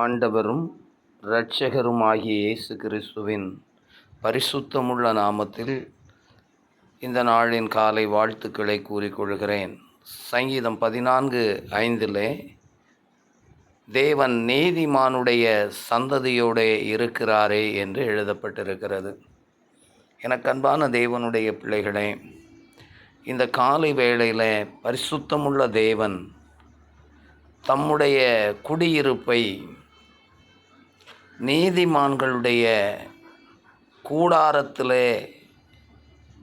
ஆண்டவரும் இரட்சகருமாகிய இயேசு கிறிஸ்துவின் பரிசுத்தமுள்ள நாமத்தில் இந்த நாளின் காலை வாழ்த்துக்களை கூறிக்கொள்கிறேன். சங்கீதம் பதினான்கு ஐந்திலே தேவன் நீதிமானுடைய சந்ததியோடு இருக்கிறாரே என்று எழுதப்பட்டிருக்கிறது. எனக்கு அன்பான தேவனுடைய பிள்ளைகளே இந்த காலை வேளையில் பரிசுத்தமுள்ள தேவன் தம்முடைய குடியிருப்பை நீதிமான்களுடைய கூடாரத்திலே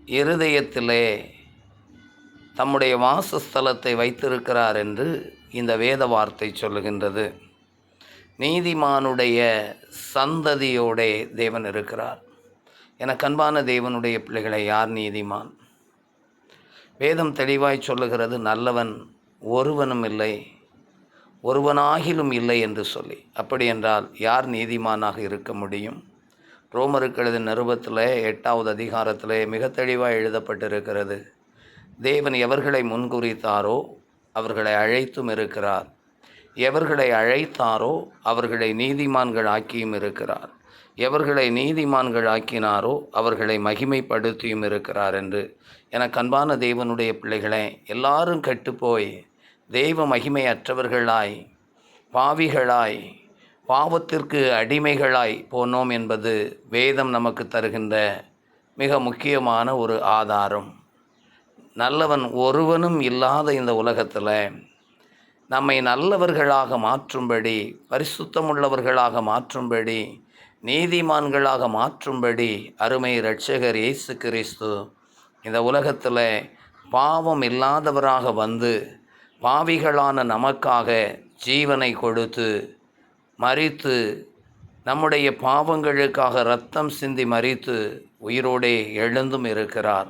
இருதயத்திலே தம்முடைய வாசஸ்தலத்தை வைத்திருக்கிறார் என்று இந்த வேத வார்த்தை சொல்லுகின்றது. நீதிமானுடைய சந்ததியோடே தேவன் இருக்கிறார். என கண்பான தேவனுடைய பிள்ளைகளை யார் நீதிமான்? வேதம் தெளிவாய் சொல்லுகிறது நல்லவன் ஒருவனும் இல்லை ஒருவனாகிலும் இல்லை என்று சொல்லி. அப்படி என்றால் யார் நீதிமானாக இருக்க முடியும்? ரோமருக்கு எழுதின நிருபத்தில் எட்டாவது அதிகாரத்தில் மிக தெளிவாக எழுதப்பட்டிருக்கிறது. தேவன் எவர்களை முன்குறித்தாரோ அவர்களை அழைத்தும் இருக்கிறார். எவர்களை அழைத்தாரோ அவர்களை நீதிமான்கள் ஆக்கியும் இருக்கிறார். எவர்களை நீதிமான்கள் ஆக்கினாரோ அவர்களை மகிமைப்படுத்தியும் இருக்கிறார் என்று. எனக்கு அன்பான தேவனுடைய பிள்ளைகளை எல்லாரும் கெட்டுப்போய் தெய்வ மகிமையற்றவர்களாய் பாவிகளாய் பாவத்திற்கு அடிமைகளாய் போனோம் என்பது வேதம் நமக்கு தருகின்ற மிக முக்கியமான ஒரு ஆதாரம். நல்லவன் ஒருவனும் இல்லாத இந்த உலகத்தில் நம்மை நல்லவர்களாக மாற்றும்படி பரிசுத்தமுள்ளவர்களாக மாற்றும்படி நீதிமான்களாக மாற்றும்படி அருமை இரட்சகர் இயேசு கிறிஸ்து இந்த உலகத்தில் பாவம் இல்லாதவராக வந்து பாவிகளான நமக்காக ஜீவனை கொடுத்து மறித்து நம்முடைய பாவங்களுக்காக ரத்தம் சிந்தி மறித்து உயிரோடே எழுந்தும் இருக்கிறார்.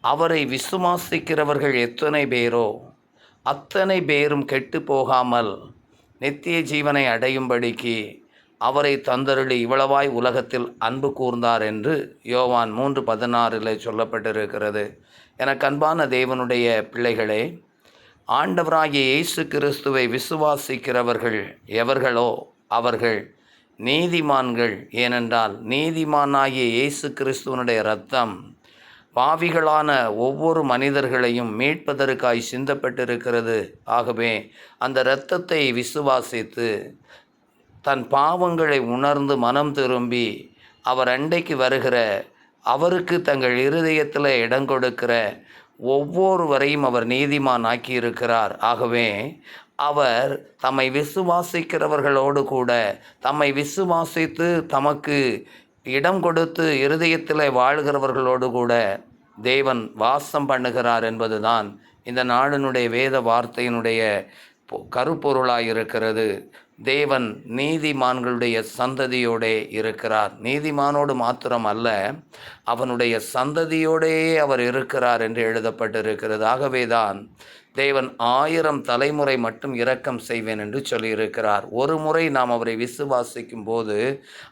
அவரை விசுவாசிக்கிறவர்கள் எத்தனை பேரோ அத்தனை பேரும் கெட்டு போகாமல் நித்திய ஜீவனை அடையும்படிக்கு அவரை தந்தருளி இவ்வளவாய் உலகத்தில் அன்பு கூர்ந்தார் என்று யோவான் மூன்று பதினாறில் சொல்லப்பட்டிருக்கிறது. எனக்கு அன்பான தேவனுடைய பிள்ளைகளே ஆண்டவராகிய இயேசு கிறிஸ்துவை விசுவாசிக்கிறவர்கள் எவர்களோ அவர்கள் நீதிமான்கள். ஏனென்றால் நீதிமானாகிய இயேசு கிறிஸ்துவனுடைய ரத்தம் பாவிகளான ஒவ்வொரு மனிதர்களையும் மீட்பதற்காய் சிந்தப்பட்டிருக்கிறது. ஆகவே அந்த இரத்தத்தை விசுவாசித்து தன் பாவங்களை உணர்ந்து மனம் திரும்பி அவர் அண்டைக்கு வருகிற அவருக்கு தங்கள் இருதயத்தில் இடம் கொடுக்கிற ஒவ்வொருவரையும் அவர் நீதிமான் ஆக்கியிருக்கிறார். ஆகவே அவர் தம்மை விசுவாசிக்கிறவர்களோடு கூட தம்மை விசுவாசித்து தமக்கு இடம் கொடுத்து இருதயத்தில் வாழ்கிறவர்களோடு கூட தேவன் வாசம் பண்ணுகிறார் என்பதுதான் இந்த நாடினுடைய வேத வார்த்தையினுடைய கருப்பொருளாக இருக்கிறது தேவன் நீதிமான்களுடைய சந்ததியோடே இருக்கிறார். நீதிமானோடு மாத்திரம் அல்ல அவனுடைய சந்ததியோடே அவர் இருக்கிறார் என்று எழுதப்பட்டிருக்கிறது. ஆகவேதான் தேவன் ஆயிரம் தலைமுறை மட்டும் இரக்கம் செய்வேன் என்று சொல்லியிருக்கிறார். ஒரு முறை நாம் அவரை விசுவாசிக்கும் போது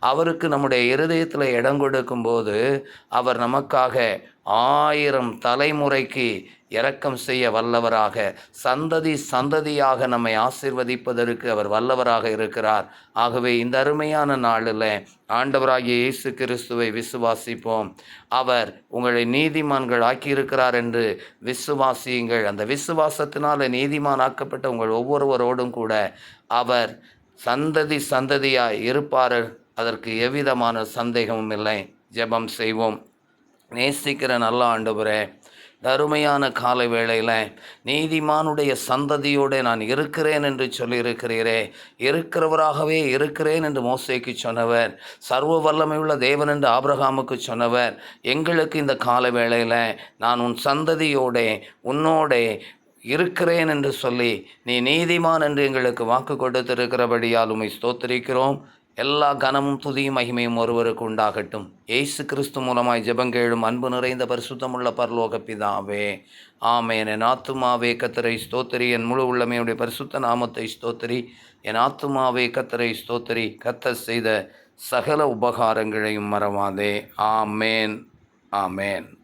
அவருக்கு நம்முடைய இருதயத்தில் இடம் கொடுக்கும் போது அவர் நமக்காக ஆயிரம் தலைமுறைக்கு இரக்கம் செய்ய வல்லவராக சந்ததி சந்ததியாக நம்மை ஆசிர்வதிப்பதற்கு அவர் வல்லவராக இருக்கிறார். ஆகவே இந்த அருமையான நாளில் ஆண்டவராகிய இயேசு கிறிஸ்துவை விசுவாசிப்போம். அவர் உங்களை நீதிமான்கள் ஆக்கியிருக்கிறார் என்று விசுவாசியுங்கள். அந்த விசுவாசத்தினால் நீதிமான் ஆக்கப்பட்ட உங்கள் ஒவ்வொருவரோடும் கூட அவர் சந்ததி சந்ததியாய் இருப்பார். அதற்கு எவ்விதமான சந்தேகமும் இல்லை. ஜெபம் செய்வோம். நேசிக்கிற நல்ல ஆண்டவரே அருமையான காலை வேளையில் நீதிமானுடைய சந்ததியோடு நான் இருக்கிறேன் என்று சொல்லியிருக்கிறீரே இருக்கிறவராகவே இருக்கிறேன் என்று மோசைக்கு சொன்னவர் சர்வ வல்லமையுள்ள தேவன் என்று ஆபிரகாமுக்கு சொன்னவர் எங்களுக்கு இந்த கால வேளையில் நான் உன் சந்ததியோடே உன்னோடே இருக்கிறேன் என்று சொல்லி நீ நீதிமான் என்று எங்களுக்கு வாக்கு கொடுத்திருக்கிறபடியால் உமை ஸ்தோத்திரிக்கிறோம். எல்லா கனமும் துதியும் மகிமையும் ஒருவருக்கு உண்டாகட்டும். ஏசு கிறிஸ்து மூலமாய் ஜெபங்கேழும் அன்பு நிறைந்த பரிசுத்தமுள்ள பரலோக பிதாவே. ஆமேன். என் ஆத்துமாவே கத்தரை ஸ்தோத்திரி. என் முழு உள்ளமையுடைய பரிசுத்த நாமத்தை ஸ்தோத்திரி. என் ஆத்துமாவே கத்தரை ஸ்தோத்திரி. கத்த செய்த சகல உபகாரங்களையும் மறவாதே. ஆமேன். ஆமேன்.